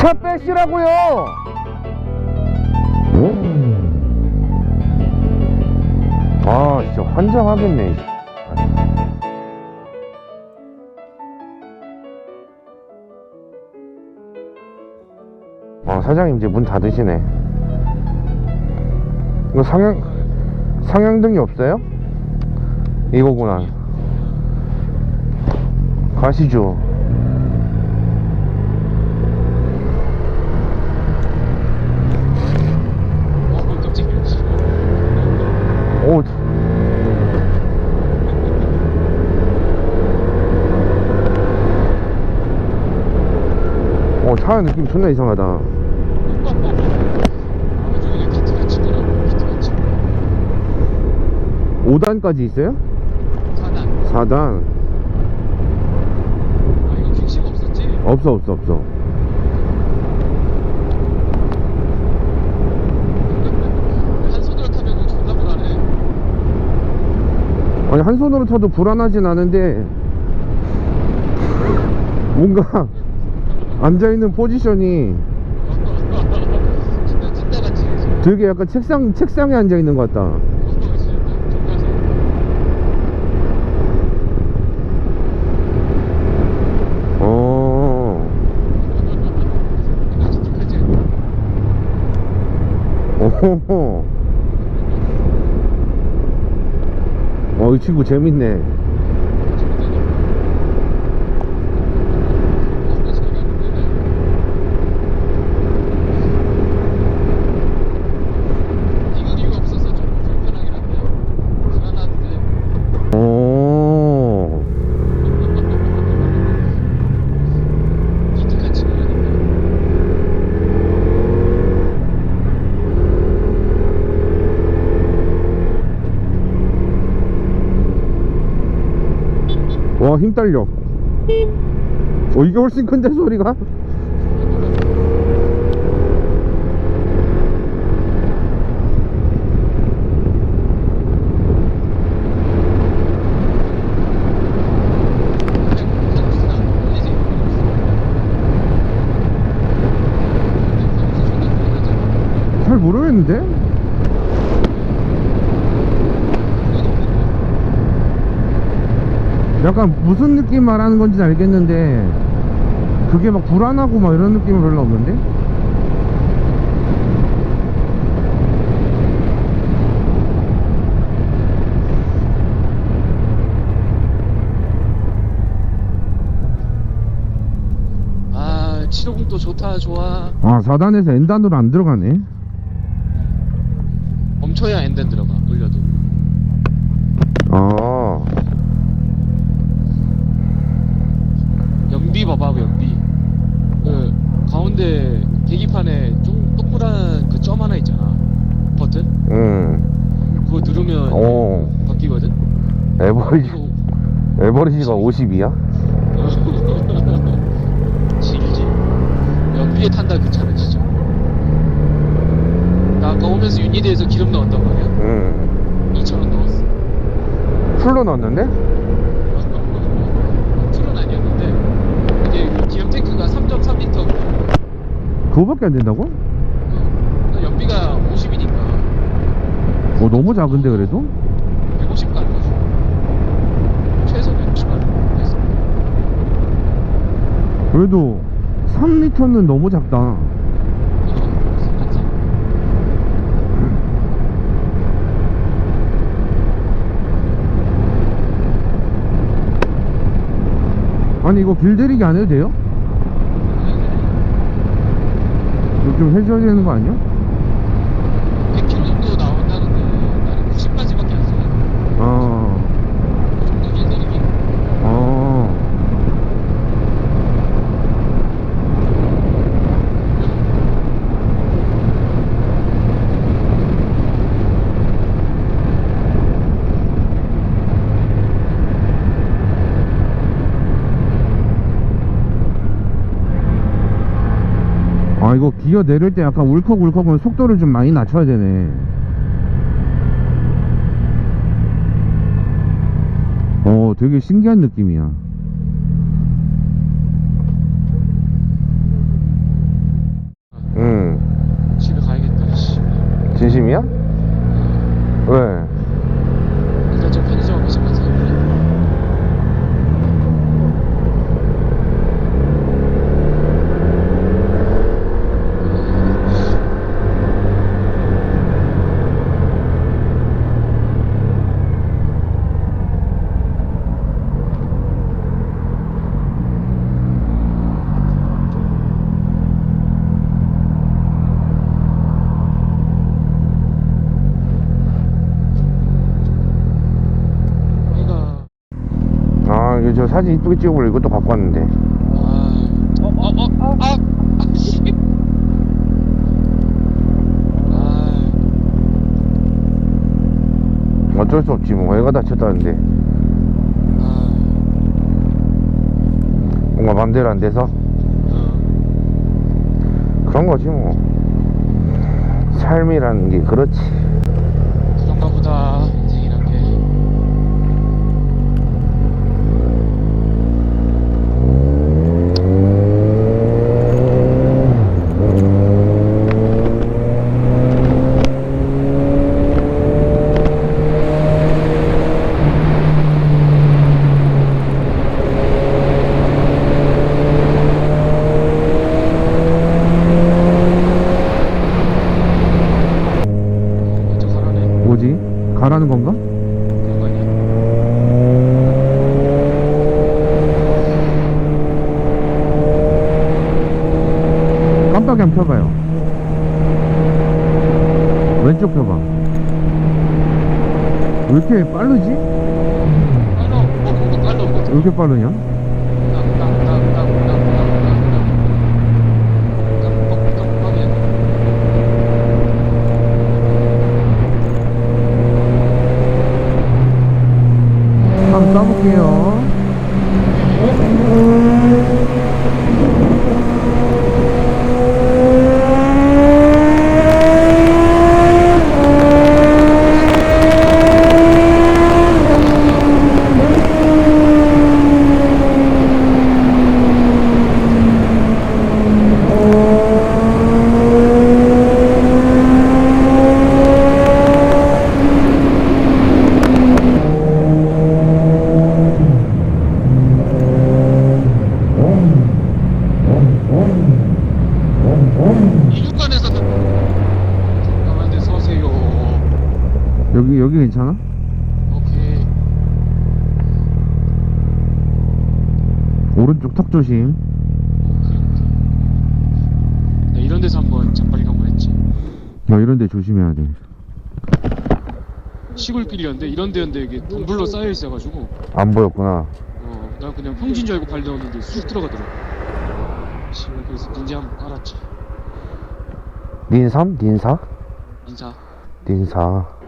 차 빼시라고요. 아, 진짜 환장하겠네. 어, 사장님 이제 문 닫으시네. 이거 상향, 상향등이 없어요? 이거구나. 가시죠. 어, 깜짝이야. 오. 어, 차 느낌 존나 이상하다. 아주 그냥 기트같이더라고, 기트같이. 5단까지 있어요? 4단. 4단? 아, 이거 퀵식 없었지? 없어, 없어, 없어. 아니, 한 손으로 타도 불안하진 않은데, 뭔가, 앉아있는 포지션이. 되게 약간 책상, 책상에 앉아있는 것 같다. 어. 오호호. 어, 이 친구 재밌네. 익은 이유가 없어서 좀 불편하긴 한데 불안한데 오. 기특한 친구라니까 와, 힘 딸려. 어, 이게 훨씬 큰데, 소리가? 잘 모르겠는데? 약간 무슨 느낌 말하는 건지 알겠는데, 그게 막 불안하고 막 이런 느낌은 별로 없는데? 아 750도 좋다 좋아 아, 4단에서 N단으로 안 들어가네. 멈춰야 엔덴 들어가 올려도 아, 연비 봐봐 연비 그 가운데 계기판에 좀 동그란 그 점 하나 있잖아. 버튼? 응. 그거 누르면 어, 바뀌거든? 에버리지, 이거 에버리지가 50이야? 질지. 연비에 탄다 그 차는 진짜. 나 아까 오면서 유니드에서 기름 넣었단 말이야? 응. 2,000원 넣었어. 풀로 넣었는데? 풀은 아니었는데 이게 그 기름 탱크가 3.3리터 그거밖에 안 된다고? 연비가 50이니까 어, 너무 작은데, 그래도? 150 가는 거죠 최소 150 가는 거였어 그래도 3리터는 너무 작다. 생각지 아니, 이거 길들이기 안 해도 돼요? 이거 좀 해줘야 되는 거 아니야? 아 이거 기어 내릴 때 약간 울컥울컥은 속도를 좀 많이 낮춰야 되네. 어 되게 신기한 느낌이야. 응. 집에 가야겠다 진심이야? 이거 저 사진 이쁘게 찍어볼래 이것도 갖고 왔는데. 아, 어, 어, 어, 아, 아, 씨. 아, 어쩔 수 없지 뭐. 애가 다쳤다는데. 아, 뭔가 맘대로 안 돼서? 어, 그런 거지 뭐. 삶이라는 게 그렇지 그런가 보다 인생이란 게. 먼저 가라네. 뭐지? 가라는 건가? 깜빡이 한번 켜봐요 왼쪽 켜봐 왜 이렇게 빠르지? 뭔가 왜 이렇게 빠르냐? 한번 쏴볼게요 이륙관에서 가만히 서세요. 여기 괜찮아? 오케이. 오른쪽 턱 조심 오케이. 나 이런 데서 한번 잠바리 한번 했지. 야 이런 데 조심해야 돼 시골길이었는데 이런 데였는데 이게 동굴로 쌓여 있어가지고 안 보였구나 어, 나 그냥 평지인 줄 알고 발 넣었는데 쑥 들어가더라고. 시골 그래서 닌자 한번 깔았지. 닌삼? 닌사? 인사. 닌사